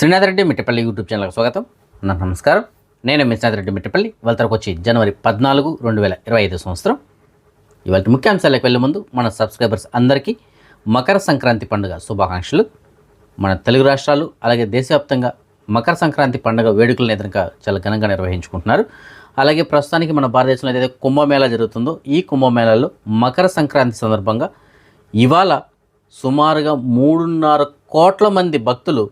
Srinath Reddy Mittapalli YouTube ఛానల్కి స్వాగతం. నా నమస్కారం. నేను మీ శ్రీనాథ్ రెడ్డి మిట్టపల్లి. ఇవాళ తరకు వచ్చి జనవరి పద్నాలుగు రెండు వేల ఇరవై ఐదు సంవత్సరం. ఇవాళ ముఖ్యాంశాలకు వెళ్ళే ముందు మన సబ్స్క్రైబర్స్ అందరికీ మకర సంక్రాంతి పండుగ శుభాకాంక్షలు. మన తెలుగు రాష్ట్రాలు అలాగే దేశవ్యాప్తంగా మకర సంక్రాంతి పండుగ వేడుకలను ఎదురుగా చాలా ఘనంగా నిర్వహించుకుంటున్నారు. అలాగే ప్రస్తుతానికి మన భారతదేశంలో ఏదైతే కుంభమేళా జరుగుతుందో ఈ కుంభమేళాలో మకర సంక్రాంతి సందర్భంగా ఇవాళ సుమారుగా మూడున్నర కోట్ల మంది భక్తులు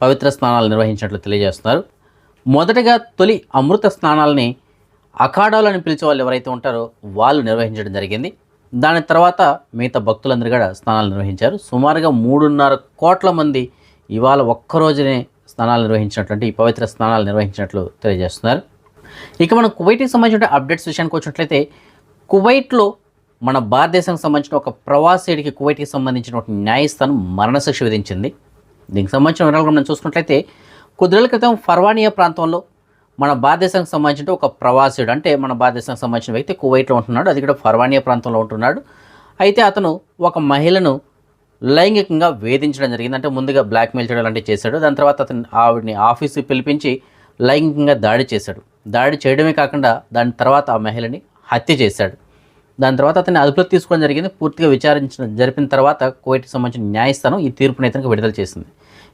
పవిత్ర స్నానాలు నిర్వహించినట్లు తెలియజేస్తున్నారు. మొదటగా తొలి అమృత స్నానాలని అఖాడాలు అని పిలిచే వాళ్ళు ఎవరైతే ఉంటారో వాళ్ళు నిర్వహించడం జరిగింది. దాని తర్వాత మిగతా భక్తులందరూ కూడా స్నానాలు నిర్వహించారు. సుమారుగా మూడున్నర కోట్ల మంది ఇవాళ ఒక్కరోజునే స్నానాలు నిర్వహించినటువంటి ఈ పవిత్ర స్నానాలు నిర్వహించినట్లు తెలియజేస్తున్నారు. ఇక మనం కువైట్కి సంబంధించిన అప్డేట్స్ విషయానికి వచ్చినట్లయితే కువైట్లో మన భారతదేశానికి సంబంధించిన ఒక ప్రవాసీడికి కువైట్కి సంబంధించిన ఒక న్యాయస్థానం మరణశిక్ష విధించింది. దీనికి సంబంధించిన వివరాలు మనం చూసుకున్నట్లయితే కొద్ది రోజుల క్రితం ఫర్వానియా ప్రాంతంలో మన భారతదేశానికి సంబంధించిన ఒక ప్రవాసుడు అంటే మన భారతదేశానికి సంబంధించిన వ్యక్తి కువైట్లో ఉంటున్నాడు. అది కూడా ఫర్వానియా ప్రాంతంలో ఉంటున్నాడు. అయితే అతను ఒక మహిళను లైంగికంగా వేధించడం జరిగింది. అంటే ముందుగా బ్లాక్మెయిల్ చేయడం లాంటివి చేశాడు. దాని తర్వాత అతను ఆవిడని ఆఫీస్కి పిలిపించి లైంగికంగా దాడి చేశాడు. దాడి చేయడమే కాకుండా దాని తర్వాత ఆ మహిళని హత్య చేశాడు. దాని తర్వాత అతన్ని అదుపులోకి తీసుకోవడం జరిగింది. పూర్తిగా విచారించడం జరిపిన తర్వాత కోవిడ్కి సంబంధించిన న్యాయస్థానం ఈ తీర్పుని ఇతనికి విడుదల చేసింది.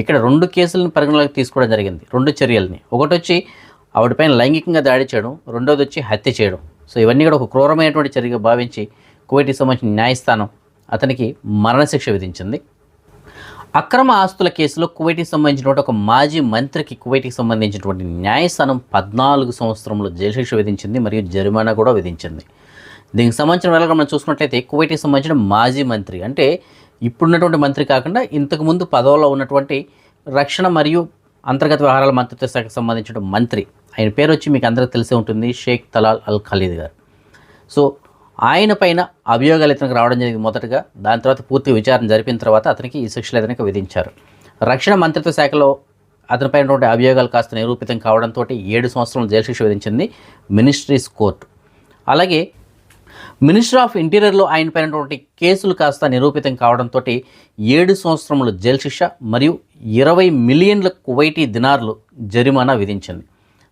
ఇక్కడ రెండు కేసులను పరిగణలోకి తీసుకోవడం జరిగింది. రెండు చర్యల్ని. ఒకటి వచ్చి ఆవిడపైన లైంగికంగా దాడి చేయడం. రెండోది వచ్చి హత్య చేయడం. సో ఇవన్నీ కూడా ఒక క్రూరమైనటువంటి చర్యగా భావించి కువైట్కి సంబంధించిన న్యాయస్థానం అతనికి మరణశిక్ష విధించింది. అక్రమ ఆస్తుల కేసులో కువైట్కి సంబంధించినటువంటి ఒక మాజీ మంత్రికి కువైట్కి సంబంధించినటువంటి న్యాయస్థానం పద్నాలుగు సంవత్సరంలో జైలు శిక్ష విధించింది మరియు జరిమానా కూడా విధించింది. దీనికి సంబంధించిన వేళగా మనం చూసుకున్నట్లయితే కువైట్కి సంబంధించిన మాజీ మంత్రి అంటే ఇప్పుడున్నటువంటి మంత్రి కాకుండా ఇంతకుముందు పదవిలో ఉన్నటువంటి రక్షణ మరియు అంతర్గత వ్యవహారాల మంత్రిత్వ శాఖకు సంబంధించిన మంత్రి. ఆయన పేరు వచ్చి మీకు అందరికీ తెలిసే ఉంటుంది షేక్ తలాల్ అల్ ఖలీద్ గారు. సో ఆయన పైన అభియోగాలు ఇతనికి రావడం జరిగింది మొదటగా దాని తర్వాత పూర్తి విచారణ జరిపిన తర్వాత అతనికి ఈ శిక్షలు ఇతనికి విధించారు. రక్షణ మంత్రిత్వ శాఖలో అతనిపైన ఉన్నటువంటి అభియోగాలు కాస్త నిరూపితం కావడంతో ఏడు సంవత్సరాలు జైలు శిక్ష విధించింది మినిస్ట్రీస్ కోర్టు. అలాగే మినిస్టర్ ఆఫ్ ఇంటీరియర్లో ఆయన పైనటువంటి కేసులు కాస్త నిరూపితం కావడంతో ఏడు సంవత్సరముల జైలు శిక్ష మరియు ఇరవై మిలియన్ల కువైటీ దినార్లు జరిమానా విధించింది.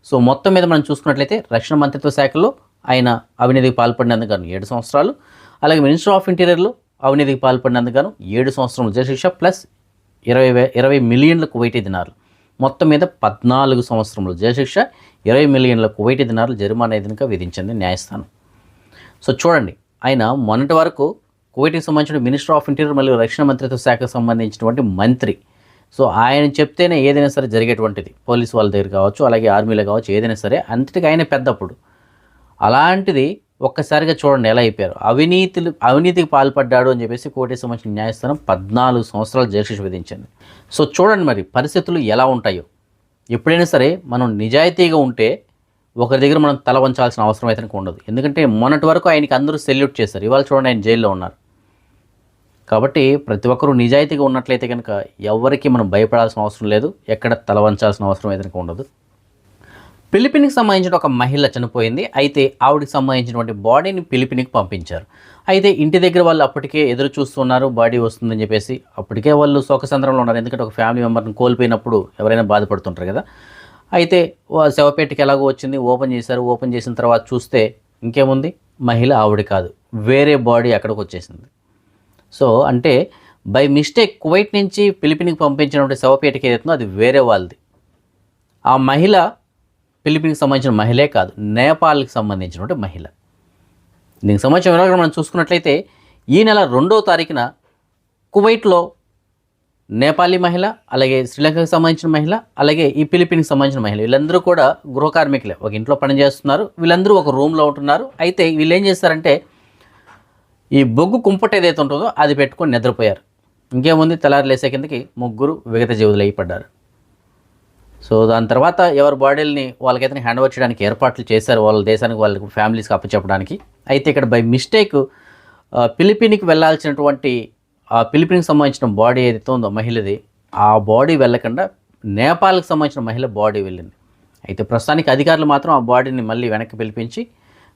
సో మొత్తం మీద మనం చూసుకున్నట్లయితే రక్షణ మంత్రిత్వ శాఖలో ఆయన అవినీతికి పాల్పడినందుకు గాను ఏడు సంవత్సరాలు అలాగే మినిస్టర్ ఆఫ్ ఇంటీరియర్లో అవినీతికి పాల్పడినందుకు గాను ఏడు సంవత్సరముల జైలు శిక్ష ప్లస్ ఇరవై వే ఇరవై మిలియన్ల కువైటీ దినార్లు. మొత్తం మీద పద్నాలుగు సంవత్సరములు జైలు శిక్ష ఇరవై మిలియన్ల కువైటీ దినార్లు జరిమానా విధించింది న్యాయస్థానం. సో చూడండి ఆయన మొన్నటి వరకు కువైట్కి సంబంధించిన మినిస్టర్ ఆఫ్ ఇంటీరియర్ మరియు రక్షణ మంత్రిత్వ శాఖకు సంబంధించినటువంటి మంత్రి. సో ఆయన చెప్తేనే ఏదైనా సరే జరిగేటువంటిది. పోలీస్ వాళ్ళ దగ్గర కావచ్చు అలాగే ఆర్మీలో కావచ్చు ఏదైనా సరే అంతటికి ఆయన పెద్దప్పుడు. అలాంటిది ఒక్కసారిగా చూడండి ఎలా అయిపోయారు. అవినీతులు అవినీతికి పాల్పడ్డాడు అని చెప్పేసి కోటి సంబంధించిన న్యాయస్థానం పద్నాలుగు సంవత్సరాలు జైలు శిక్ష విధించింది. సో చూడండి మరి పరిస్థితులు ఎలా ఉంటాయో. ఎప్పుడైనా సరే మనం నిజాయితీగా ఉంటే ఒకరి దగ్గర మనం తల వంచాల్సిన అవసరం అయితే ఉండదు. ఎందుకంటే మొన్నటి వరకు ఆయనకి అందరూ సెల్యూట్ చేశారు. ఇవాళ చూడండి ఆయన జైల్లో ఉన్నారు. కాబట్టి ప్రతి ఒక్కరూ నిజాయితీగా ఉన్నట్లయితే కనుక ఎవరికి మనం భయపడాల్సిన అవసరం లేదు. ఎక్కడ తల వంచాల్సిన అవసరం అయితే ఉండదు. ఫిలిపిన్కి సంబంధించిన ఒక మహిళ చనిపోయింది. అయితే ఆవిడకి సంబంధించినటువంటి బాడీని ఫిలిపిన్కి పంపించారు. అయితే ఇంటి దగ్గర వాళ్ళు అప్పటికే ఎదురు చూస్తున్నారు బాడీ వస్తుందని చెప్పేసి అప్పటికే వాళ్ళు శోకసంద్రంలో ఉన్నారు. ఎందుకంటే ఒక ఫ్యామిలీ మెంబర్ని కోల్పోయినప్పుడు ఎవరైనా బాధపడుతుంటారు కదా. అయితే శవపేటకి ఎలాగో వచ్చింది ఓపెన్ చేశారు. ఓపెన్ చేసిన తర్వాత చూస్తే ఇంకేముంది? మహిళ ఆవిడ కాదు. వేరే బాడీ అక్కడికి వచ్చేసింది. సో అంటే బై మిస్టేక్ కువైట్ నుంచి ఫిలిపిన్కి పంపించినటువంటి శవపేటకి ఏదైతుందో అది వేరే వాళ్ళది. ఆ మహిళ ఫిలిపిన్కి సంబంధించిన మహిళే కాదు నేపాల్కి సంబంధించినటువంటి మహిళ. దీనికి సంబంధించిన వివరాలు మనం చూసుకున్నట్లయితే ఈ నెల రెండవ తారీఖున కువైట్లో నేపాలీ మహిళ అలాగే శ్రీలంకకు సంబంధించిన మహిళ అలాగే ఈ ఫిలిపిన్కి సంబంధించిన మహిళ. వీళ్ళందరూ కూడా గృహ కార్మికులే. ఒక ఇంట్లో పని చేస్తున్నారు. వీళ్ళందరూ ఒక రూమ్లో ఉంటున్నారు. అయితే వీళ్ళు ఏం చేస్తారంటే ఈ బొగ్గు కుంపట ఏదైతే ఉంటుందో అది పెట్టుకొని నిద్రపోయారు. ఇంకేముంది? తెల్లారు లేసే కిందకి ముగ్గురు విగత జీవులు అయిపడ్డారు సో దాని తర్వాత ఎవరి బాడీలని వాళ్ళకైతే హ్యాండ్ ఓవర్ చేయడానికి ఏర్పాట్లు చేశారు. వాళ్ళ దేశానికి వాళ్ళకి ఫ్యామిలీస్కి అప్పచెప్పడానికి. అయితే ఇక్కడ బై మిస్టేక్ ఫిలిపిన్కి వెళ్ళాల్సినటువంటి ఆ ఫిలిపిన్కి సంబంధించిన బాడీ ఏదైతే ఉందో మహిళది ఆ బాడీ వెళ్ళకుండా నేపాల్కి సంబంధించిన మహిళ బాడీ వెళ్ళింది. అయితే ప్రస్తుతానికి అధికారులు మాత్రం ఆ బాడీని మళ్ళీ వెనక్కి పిలిపించి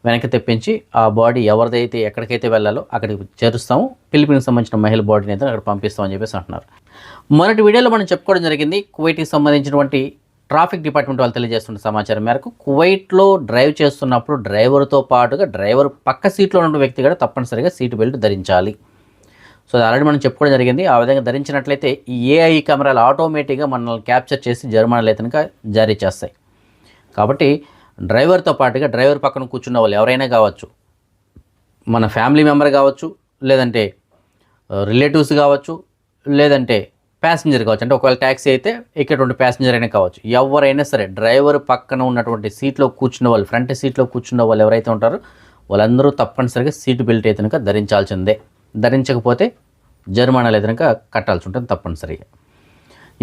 వెనక్కి తెప్పించి ఆ బాడీ ఎవరిదైతే ఎక్కడికైతే వెళ్ళాలో అక్కడికి చేరుస్తాము. ఫిలిపిన్కి సంబంధించిన మహిళ బాడీని అయితే అక్కడ పంపిస్తామని చెప్పేసి అంటున్నారు. మొన్నటి వీడియోలో మనం చెప్పుకోవడం జరిగింది కువైట్కి సంబంధించినటువంటి ట్రాఫిక్ డిపార్ట్మెంట్ వాళ్ళు తెలియజేస్తున్న సమాచారం మేరకు కువైట్లో డ్రైవ్ చేస్తున్నప్పుడు డ్రైవర్తో పాటుగా డ్రైవర్ పక్క సీట్లో ఉన్న వ్యక్తి కూడా తప్పనిసరిగా సీటు బెల్ట్ ధరించాలి. సో అది ఆల్రెడీ మనం చెప్పుకోవడం జరిగింది. ఆ విధంగా ధరించినట్లయితే ఈ ఏఐ కెమెరాలు ఆటోమేటిక్గా మనల్ని క్యాప్చర్ చేసి జరిమానాలు అయితే జారీ చేస్తాయి. కాబట్టి డ్రైవర్తో పాటుగా డ్రైవర్ పక్కన కూర్చున్న వాళ్ళు ఎవరైనా కావచ్చు మన ఫ్యామిలీ మెంబర్ కావచ్చు లేదంటే రిలేటివ్స్ కావచ్చు లేదంటే ప్యాసింజర్ కావచ్చు. అంటే ఒకవేళ ట్యాక్సీ అయితే ఎక్కేటువంటి ప్యాసింజర్ అయినా కావచ్చు. ఎవరైనా సరే డ్రైవర్ పక్కన ఉన్నటువంటి సీట్లో కూర్చున్న వాళ్ళు ఫ్రంట్ సీట్లో కూర్చున్న వాళ్ళు ఎవరైతే ఉంటారో వాళ్ళందరూ తప్పనిసరిగా సీటు బెల్ట్ అయితే కనుక ధరించాల్సిందే. ధరించకపోతే జరిమానాలు అయితే కట్టాల్సి ఉంటుంది తప్పనిసరిగా.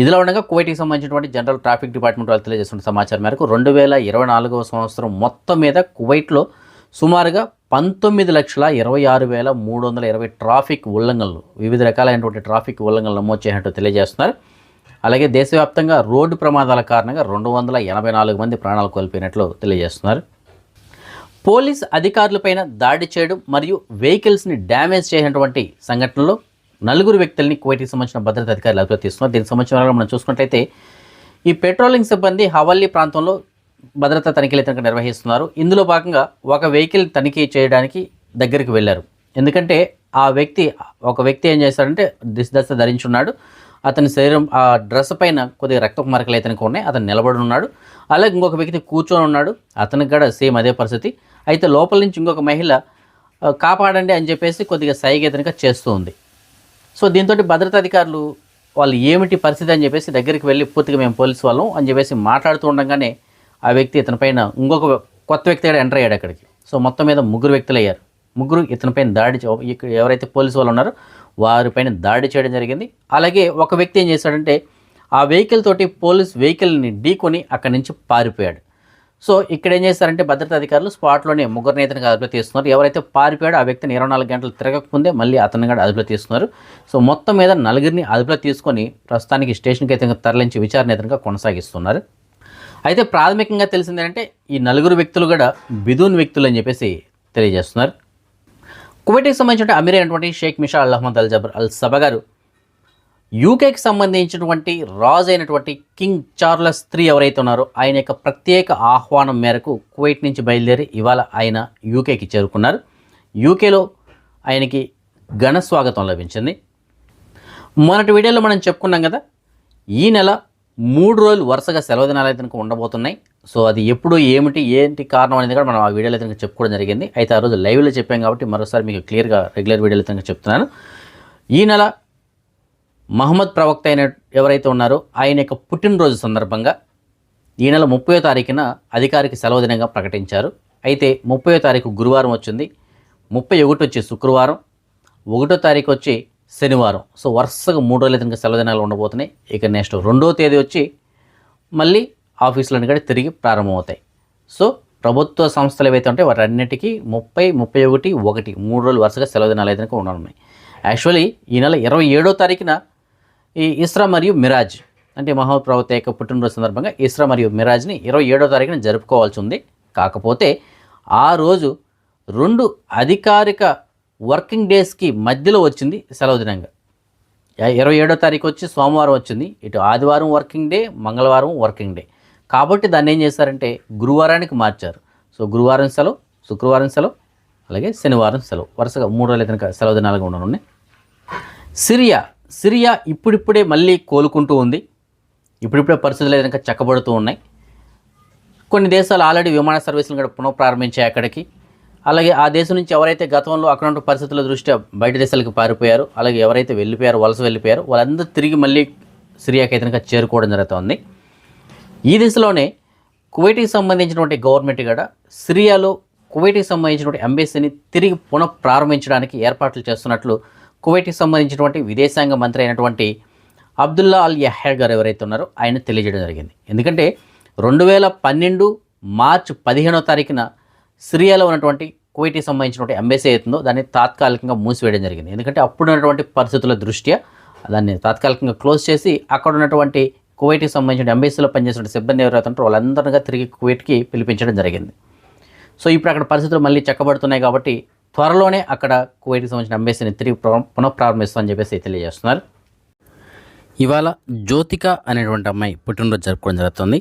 ఇదిలో ఉండగా కువైట్కి సంబంధించినటువంటి జనరల్ ట్రాఫిక్ డిపార్ట్మెంట్ వాళ్ళు తెలియజేస్తున్న సమాచారం మేరకు రెండు వేల ఇరవై నాలుగవ సంవత్సరం మొత్తం మీద కువైట్లో సుమారుగా పంతొమ్మిది లక్షల ఇరవై ఆరు వేల మూడు వందల ఇరవై ట్రాఫిక్ ఉల్లంఘనలు వివిధ రకాలైనటువంటి ట్రాఫిక్ ఉల్లంఘనలు నమోదు చేసినట్టు తెలియజేస్తున్నారు. అలాగే దేశవ్యాప్తంగా రోడ్డు ప్రమాదాల కారణంగా రెండు వందల ఎనభై నాలుగు మంది ప్రాణాలు కోల్పోయినట్లు తెలియజేస్తున్నారు. పోలీస్ అధికారులపైన దాడి చేయడం మరియు వెహికల్స్ని డ్యామేజ్ చేసినటువంటి సంఘటనలో నలుగురు వ్యక్తుల్ని కువైట్కి సంబంధించిన భద్రతా అధికారులు అదుపులో తీసుకున్నారు. దీనికి సంబంధించిన మనం చూసుకున్నట్లయితే ఈ పెట్రోలింగ్ సిబ్బంది హవల్లీ ప్రాంతంలో భద్రతా తనిఖీలు అయితే నిర్వహిస్తున్నారు. ఇందులో భాగంగా ఒక వెహికల్ తనిఖీ చేయడానికి దగ్గరికి వెళ్ళారు. ఎందుకంటే ఆ వ్యక్తి ఒక వ్యక్తి ఏం చేశాడంటే దిశ దశ ధరించున్నాడు. అతని శరీరం ఆ డ్రెస్ పైన కొద్దిగా రక్తపు మరకలు అయితే ఉన్నాయి. అతను నిలబడి ఉన్నాడు. అలాగే ఇంకొక వ్యక్తి కూర్చొని ఉన్నాడు. అతనికి కూడా సేమ్ అదే పరిస్థితి. అయితే లోపల నుంచి ఇంకొక మహిళ కాపాడండి అని చెప్పేసి కొద్దిగా సైగేతనిగా చేస్తూ ఉంది. సో దీంతో భద్రతా అధికారులు వాళ్ళు ఏమిటి పరిస్థితి అని చెప్పేసి దగ్గరికి వెళ్ళి పూర్తిగా మేము పోలీసు వాళ్ళం అని చెప్పేసి మాట్లాడుతూ ఉండగానే ఆ వ్యక్తి ఇతని పైన ఇంకొక కొత్త వ్యక్తి కూడా ఎంటర్ అయ్యాడు అక్కడికి. సో మొత్తం మీద ముగ్గురు వ్యక్తులు అయ్యారు. ముగ్గురు ఇతనిపైన దాడి ఎవరైతే పోలీసు వాళ్ళు ఉన్నారో వారిపైన దాడి చేయడం జరిగింది. అలాగే ఒక వ్యక్తి ఏం చేశాడంటే ఆ వెహికల్ తోటి పోలీస్ వెహికల్ని ఢీకొని అక్కడి నుంచి పారిపోయాడు. సో ఇక్కడ ఏం చేస్తారంటే భద్రతా అధికారులు స్పాట్లోనే ముగ్గురు నేతను అదుపులో తీస్తున్నారు ఎవరైతే పారిపోయాడో ఆ వ్యక్తిని ఇరవై నాలుగు గంటలు తిరగకముందే మళ్ళీ అతను కూడా అదుపులో తీస్తున్నారు సో మొత్తం మీద నలుగురిని అదుపులో తీసుకొని ప్రస్తుతానికి స్టేషన్కి అయితే తరలించి విచారణ ఎదురుగా కొనసాగిస్తున్నారు. అయితే ప్రాథమికంగా తెలిసింది ఏంటంటే ఈ నలుగురు వ్యక్తులు కూడా బిదూన్ వ్యక్తులు అని చెప్పేసి తెలియజేస్తున్నారు. కువైట్కి సంబంధించిన అమీర్ అయినటువంటి Sheikh Mishal Al Ahmad Al Jaber Al Sabah గారు యూకేకి సంబంధించినటువంటి రాజు అయినటువంటి కింగ్ చార్లెస్ త్రీ ఎవరైతే ఉన్నారో ఆయన యొక్క ప్రత్యేక ఆహ్వానం మేరకు కువైట్ నుంచి బయలుదేరి ఇవాళ ఆయన యూకేకి చేరుకున్నారు. యూకేలో ఆయనకి ఘన స్వాగతం లభించింది. మొన్నటి వీడియోలో మనం చెప్పుకున్నాం కదా ఈ నెల మూడు రోజులు వరుసగా సెలవు దినాలు అయితే ఉండబోతున్నాయి. సో అది ఎప్పుడు ఏమిటి ఏంటి కారణం అనేది కూడా మనం ఆ వీడియోలో అయితే చెప్పుకోవడం జరిగింది. అయితే ఆ రోజు లైవ్లో చెప్పాం కాబట్టి మరోసారి మీకు క్లియర్గా రెగ్యులర్ వీడియోలో అయితే చెప్తున్నాను. ఈ నెల మహమ్మద్ ప్రవక్త అయిన ఎవరైతే ఉన్నారో ఆయన యొక్క పుట్టినరోజు సందర్భంగా ఈ నెల ముప్పయో తారీఖున అధికారిక సెలవు దినంగా ప్రకటించారు. అయితే ముప్పయో తారీఖు గురువారం వచ్చింది. ముప్పై ఒకటి వచ్చి శుక్రవారం ఒకటో తారీఖు వచ్చి శనివారం. సో వరుసగా మూడు రోజుల కనుక సెలవు దినాలు ఉండబోతున్నాయి. ఇక నెక్స్ట్ రెండో తేదీ వచ్చి మళ్ళీ ఆఫీసులను కూడా తిరిగి ప్రారంభమవుతాయి. సో ప్రభుత్వ సంస్థలు ఏవైతే ఉంటాయో వాటన్నిటికీ ముప్పై ముప్పై ఒకటి ఒకటి మూడు రోజులు వరుసగా సెలవు దినాలు అయితే ఉండనున్నాయి. యాక్చువల్లీ ఈ నెల ఇరవై ఏడో తారీఖున ఈ ఇస్రా మరియు మిరాజ్ అంటే మహమ్మద్ ప్రవక్త యొక్క పుట్టినరోజు సందర్భంగా ఇస్రా మరియు మిరాజ్ని ఇరవై ఏడో తారీఖున జరుపుకోవాల్సి ఉంది. కాకపోతే ఆ రోజు రెండు అధికారిక వర్కింగ్ డేస్కి మధ్యలో వచ్చింది సెలవు దినంగా. ఇరవై ఏడో తారీఖు వచ్చి సోమవారం వచ్చింది. ఇటు ఆదివారం వర్కింగ్ డే మంగళవారం వర్కింగ్ డే. కాబట్టి దాన్ని ఏం చేశారంటే గురువారానికి మార్చారు. సో గురువారం సెలవు శుక్రవారం సెలవు అలాగే శనివారం సెలవు. వరుసగా మూడు రోజులు కనుక సెలవు దినాలుగా ఉండనున్నాయి. సిరియా సిరియా ఇప్పుడిప్పుడే మళ్ళీ కోలుకుంటూ ఉంది. ఇప్పుడిప్పుడే పరిస్థితులు కనుక చక్కబడుతూ ఉన్నాయి. కొన్ని దేశాలు ఆల్రెడీ విమాన సర్వీసులు కూడా పునఃప్రారంభించాయి అక్కడికి. అలాగే ఆ దేశం నుంచి ఎవరైతే గతంలో అక్కడ పరిస్థితుల దృష్ట్యా బయట దేశాలకు పారిపోయారు అలాగే ఎవరైతే వెళ్ళిపోయారో వలస వెళ్ళిపోయారో వాళ్ళందరూ తిరిగి మళ్ళీ సిరియాకి అయితే చేరుకోవడం జరుగుతుంది. ఈ దిశలోనే కువైట్కి సంబంధించినటువంటి గవర్నమెంట్ కూడా సిరియాలో కువైట్కి సంబంధించినటువంటి ఎంబెసీని తిరిగి పునః ప్రారంభించడానికి ఏర్పాట్లు చేస్తున్నట్లు కువైట్కి సంబంధించినటువంటి విదేశాంగ మంత్రి అయినటువంటి అబ్దుల్లా అల్ యహ్యా గారు ఎవరైతే ఉన్నారో ఆయన తెలియజేయడం జరిగింది. ఎందుకంటే రెండు వేల పన్నెండు మార్చి పదిహేనో తారీఖున సిరియాలో ఉన్నటువంటి కువైట్కి సంబంధించినటువంటి ఎంబసీ అవుతుందో దాన్ని తాత్కాలికంగా మూసివేయడం జరిగింది. ఎందుకంటే అప్పుడు ఉన్నటువంటి పరిస్థితుల దృష్ట్యా దాన్ని తాత్కాలికంగా క్లోజ్ చేసి అక్కడ ఉన్నటువంటి కువైట్కి సంబంధించిన ఎంబసీలో పనిచేసిన సిబ్బంది ఎవరైతే ఉంటారో వాళ్ళందరిగా తిరిగి కువైట్కి పిలిపించడం జరిగింది. సో ఇప్పుడు అక్కడ పరిస్థితులు మళ్ళీ చక్కబడుతున్నాయి కాబట్టి త్వరలోనే అక్కడ కువైట్కి సంబంధించిన అంబేసీని తిరిగి పునఃప్రారంభిస్తామని చెప్పేసి తెలియజేస్తున్నారు. ఇవాళ జ్యోతిక అనేటువంటి అమ్మాయి పుట్టినరోజు జరుపుకోవడం జరుగుతుంది.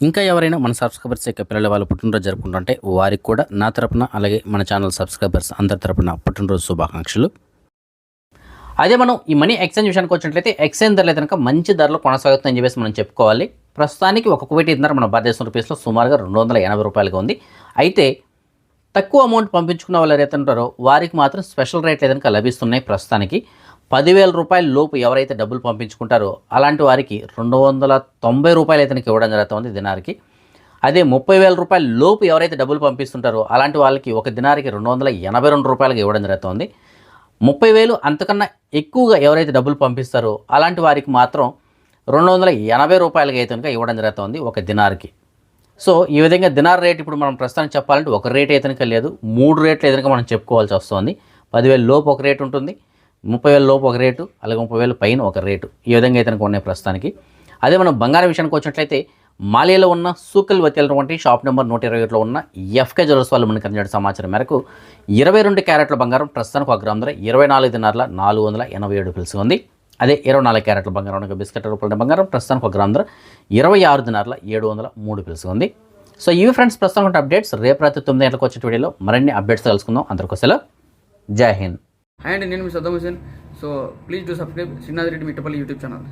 ఇంకా ఎవరైనా మన సబ్స్క్రైబర్స్ యొక్క పిల్లల వాళ్ళు పుట్టినరోజు జరుపుకుంటుంటే వారికి కూడా నా తరపున అలాగే మన ఛానల్ సబ్స్క్రైబర్స్ అందరి తరపున పుట్టినరోజు శుభాకాంక్షలు. అదే మనం ఈ మనీ ఎక్స్చేంజ్ విషయానికి వచ్చినట్లయితే ఎక్స్చేంజ్ ధరలు అయితే కనుక మంచి ధరలు కొనసాగుతుందని చెప్పేసి మనం చెప్పుకోవాలి. ప్రస్తుతానికి ఒక కువైట్ ధర మన భారతదేశం రూపీస్లో సుమారుగా రెండు వందల ఎనభై రూపాయలుగా ఉంది. అయితే తక్కువ అమౌంట్ పంపించుకున్న వాళ్ళు ఎవరైతే ఉంటారో వారికి మాత్రం స్పెషల్ రేట్లు ఏదైనా లభిస్తున్నాయి ప్రస్తుతానికి. పదివేల రూపాయల లోపు ఎవరైతే డబ్బులు పంపించుకుంటారో అలాంటి వారికి రెండు వందల తొంభై రూపాయలు అయితే ఇవ్వడం జరుగుతుంది దినారికి. అదే ముప్పై వేల రూపాయల లోపు ఎవరైతే డబ్బులు పంపిస్తుంటారో అలాంటి వాళ్ళకి ఒక దినారికి రెండు వందల ఎనభై రెండు రూపాయలకి ఇవ్వడం జరుగుతుంది. ముప్పై వేలు అంతకన్నా ఎక్కువగా ఎవరైతే డబ్బులు పంపిస్తారో అలాంటి వారికి మాత్రం రెండు వందల ఎనభై రూపాయలకి అయితే ఇవ్వడం జరుగుతుంది ఒక దినారికి. సో ఈ విధంగా దినార్ రేట్ ఇప్పుడు మనం ప్రస్తుతానికి చెప్పాలంటే ఒక రేట్ అయితే లేదు. మూడు రేట్లు ఏదైనా మనం చెప్పుకోవాల్సి వస్తుంది. పదివేల లోపు ఒక రేటు ఉంటుంది. ముప్పై వేల లోపు ఒక రేటు అలాగే ముప్పై వేల పైన ఒక రేటు ఈ విధంగా అయితే ఉన్నాయి ప్రస్తుతానికి. అదే మనం బంగారం విషయానికి వచ్చినట్లయితే మాలియాలో ఉన్న సూకల్ వతిలటువంటి షాప్ నెంబర్ నూట ఇరవై ఒకటిలో ఉన్న ఎఫ్కే జ్యువెల్స్ వాళ్ళు మనకి సమాచారం మేరకు. ఇరవై రెండు క్యారెట్ల బంగారం ప్రస్తుతానికి ఒక గ్రామ ధర ఇరవై నాలుగు దినార్ల నాలుగు వందల ఎనభై ఏడు పిలుసు ఉంది. అదే ఇరవై నాలుగు క్యారెట్ల బంగారం ఒక బిస్కెట్ రూపాయల బంగారం. ప్రస్తుతానికి ఒక గ్రామ ధర ఇరవై ఆరు దినార్ల ఏడు వందల మూడు పిలుసు ఉంది సో ఇవి ఫ్రెండ్స్ ప్రస్తుతం ఉన్న అప్డేట్స్ రేపు రాత్రి తొమ్మిది గంటలకు వచ్చే వీడియోలో మరిన్ని అప్డేట్స్ కలుసుకుందాం. అందరికీ సెలవు. జై హింద్. హాయ్ అండి నేను మీ Saddam Hussain so please do subscribe Srinath Reddy Mittapalli YouTube channel.